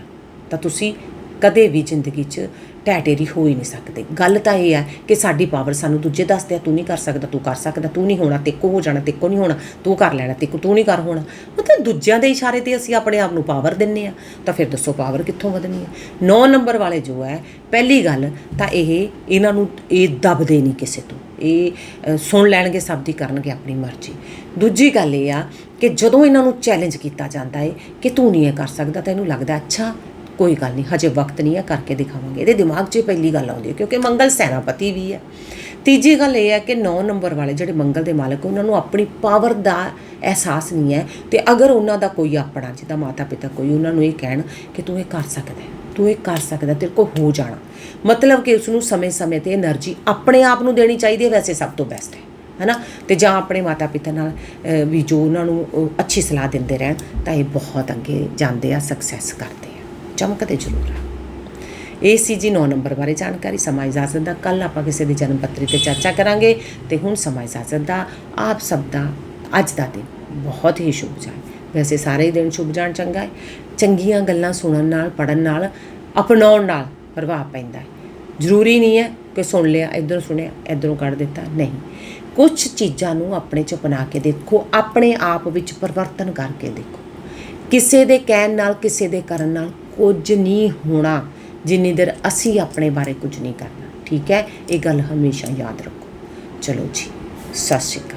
ਤਾਂ ਤੁਸੀਂ ਕਦੇ ਵੀ ਜ਼ਿੰਦਗੀ 'ਚ ਟੈਟੇਰੀ ਹੋ ਹੀ ਨਹੀਂ ਸਕਦੇ। ਗੱਲ ਤਾਂ ਇਹ ਹੈ ਕਿ ਸਾਡੀ ਪਾਵਰ ਸਾਨੂੰ ਦੂਜੇ ਦੱਸਦੇ ਆ, ਤੂੰ ਨਹੀਂ ਕਰ ਸਕਦਾ, ਤੂੰ ਕਰ ਸਕਦਾ, ਤੂੰ ਨਹੀਂ ਹੋਣਾ, ਤੇਕੋ ਹੋ ਜਾਣਾ, ਤੇਕੋ ਨਹੀਂ ਹੋਣਾ, ਤੂੰ ਕਰ ਲੈਣਾ, ਤੇਕੋ ਤੂੰ ਨਹੀਂ ਕਰ ਹੋਣਾ। ਮਤਲਬ ਦੂਜਿਆਂ ਦੇ ਇਸ਼ਾਰੇ ਤੇ ਅਸੀਂ ਆਪਣੇ ਆਪ ਨੂੰ ਪਾਵਰ ਦਿੰਨੇ ਆ। ਤਾਂ ਫਿਰ ਦੱਸੋ ਪਾਵਰ ਕਿੱਥੋਂ ਵਧਣੀ ਹੈ? 9 ਨੰਬਰ ਵਾਲੇ ਜੋ ਹੈ, ਪਹਿਲੀ ਗੱਲ ਤਾਂ ਇਹ, ਇਹਨਾਂ ਨੂੰ ਇਹ ਦਬਦੇ ਨਹੀਂ ਕਿਸੇ ਤੋਂ। ਇਹ ਸੁਣ ਲੈਣਗੇ, ਸਭ ਦੀ ਕਰਨਗੇ ਆਪਣੀ ਮਰਜ਼ੀ। ਦੂਜੀ ਗੱਲ ਇਹ ਆ ਕਿ ਜਦੋਂ ਇਹਨਾਂ ਨੂੰ ਚੈਲੰਜ ਕੀਤਾ ਜਾਂਦਾ ਏ ਕਿ ਤੂੰ ਨਹੀਂ ਇਹ ਕਰ ਸਕਦਾ, ਤਾਂ ਇਹਨੂੰ ਲੱਗਦਾ, ਅੱਛਾ ਕੋਈ ਗੱਲ ਨਹੀਂ, ਹਜੇ ਵਕਤ ਨਹੀਂ ਹੈ, ਕਰਕੇ ਦਿਖਾਵਾਂਗੇ। ਇਹਦੇ ਦਿਮਾਗ 'ਚ ਪਹਿਲੀ ਗੱਲ ਆਉਂਦੀ ਹੈ, ਕਿਉਂਕਿ ਮੰਗਲ ਸੈਨਾਪਤੀ ਵੀ ਹੈ। ਤੀਜੀ ਗੱਲ ਇਹ ਹੈ ਕਿ 9 ਨੰਬਰ ਵਾਲੇ ਜਿਹੜੇ ਮੰਗਲ ਦੇ ਮਾਲਕ ਉਹਨਾਂ ਨੂੰ ਆਪਣੀ ਪਾਵਰ ਦਾ ਅਹਿਸਾਸ ਨਹੀਂ ਹੈ ਤੇ ਅਗਰ ਉਹਨਾਂ ਦਾ ਕੋਈ ਆਪਣਾ ਜਿਹਦਾ ਮਾਤਾ ਪਿਤਾ ਕੋਈ, ਉਹਨਾਂ ਨੂੰ ਇਹ ਕਹਿਣ ਕਿ ਤੂੰ ਇਹ ਕਰ ਸਕਦਾ ਹੈ, ਤੂੰ ਇਹ ਕਰ ਸਕਦਾ ਤੇਰੇ ਕੋਲ ਹੋ ਜਾਣਾ। ਮਤਲਬ ਕਿ ਉਸ ਨੂੰ ਸਮੇਂ-ਸਮੇਂ ਤੇ એનર્ਜੀ ਆਪਣੇ ਆਪ ਨੂੰ ਦੇਣੀ ਚਾਹੀਦੀ ਹੈ, ਵੈਸੇ ਸਭ ਤੋਂ ਬੈਸਟ ਹੈ, ਹਨਾ? ਤੇ ਜਾਂ ਆਪਣੇ ਮਾਤਾ ਪਿਤਾ ਨਾਲ ਵੀ ਜੋ ਉਹਨਾਂ ਨੂੰ ਅੱਛੀ ਸਲਾਹ ਦਿੰਦੇ ਰਹਿਣ, ਤਾਂ ਇਹ ਬਹੁਤ ਅੱਗੇ ਜਾਂਦੇ ਆ ਸਕਸੈਸ ਕਰਦੇ ਚਮਕਦੇ ਜ਼ਰੂਰ ਆ। ਇਹ ਸੀ ਜੀ 9 ਨੰਬਰ ਬਾਰੇ ਜਾਣਕਾਰੀ ਸਮਾਂ ਇਜਾਜ਼ਤ ਦਾ ਕੱਲ ਆਪਾਂ ਕਿਸੇ ਦੀ ਜਨਮ ਪੱਤਰੀ ਤੇ ਚਰਚਾ ਕਰਾਂਗੇ ਤੇ ਹੁਣ ਸਮਾਂ ਇਜਾਜ਼ਤ ਦਾ, ਆਪ ਸਭ ਦਾ ਅੱਜ ਦਾ ਦਿਨ ਬਹੁਤ ਹੀ ਸ਼ੁਭ ਜਾਏ। ਵੈਸੇ ਸਾਰੇ ਹੀ ਦਿਨ ਸ਼ੁਭ ਜਾਣ ਚੰਗਾ ਹੈ। ਚੰਗੀਆਂ ਗੱਲਾਂ ਸੁਣਨ ਨਾਲ ਪੜਨ ਨਾਲ, ਅਪਣਾਉਣ ਨਾਲ ਪ੍ਰਭਾਵ ਪੈਂਦਾ ਹੈ। ਜ਼ਰੂਰੀ ਨਹੀਂ ਹੈ ਕਿ ਸੁਣ ਲਿਆ, ਇਧਰੋਂ ਸੁਣਿਆ, ਇਧਰੋਂ ਕੱਢ ਦਿੱਤਾ। ਨਹੀਂ। ਕੁਝ ਚੀਜ਼ਾਂ ਨੂੰ ਆਪਣੇ ਚ ਅਪਣਾ ਕੇ ਦੇਖੋ, ਆਪਣੇ ਆਪ ਵਿੱਚ ਪਰਿਵਰਤਨ ਕਰਕੇ ਦੇਖੋ। ਕਿਸੇ ਦੇ ਕਹਿਣ ਨਾਲ, ਕਿਸੇ ਦੇ ਕਰਨ ਨਾਲ ਕੁਝ ਨਹੀਂ ਹੋਣਾ, ਜਿੰਨੀ ਦੇਰ ਅਸੀਂ ਆਪਣੇ ਬਾਰੇ ਕੁਝ ਨਹੀਂ ਕਰਨਾ। ਠੀਕ ਹੈ? ਇਹ ਗੱਲ ਹਮੇਸ਼ਾ ਯਾਦ ਰੱਖੋ। ਚਲੋ ਜੀ, ਸਤਿ ਸ਼੍ਰੀ ਅਕਾਲ।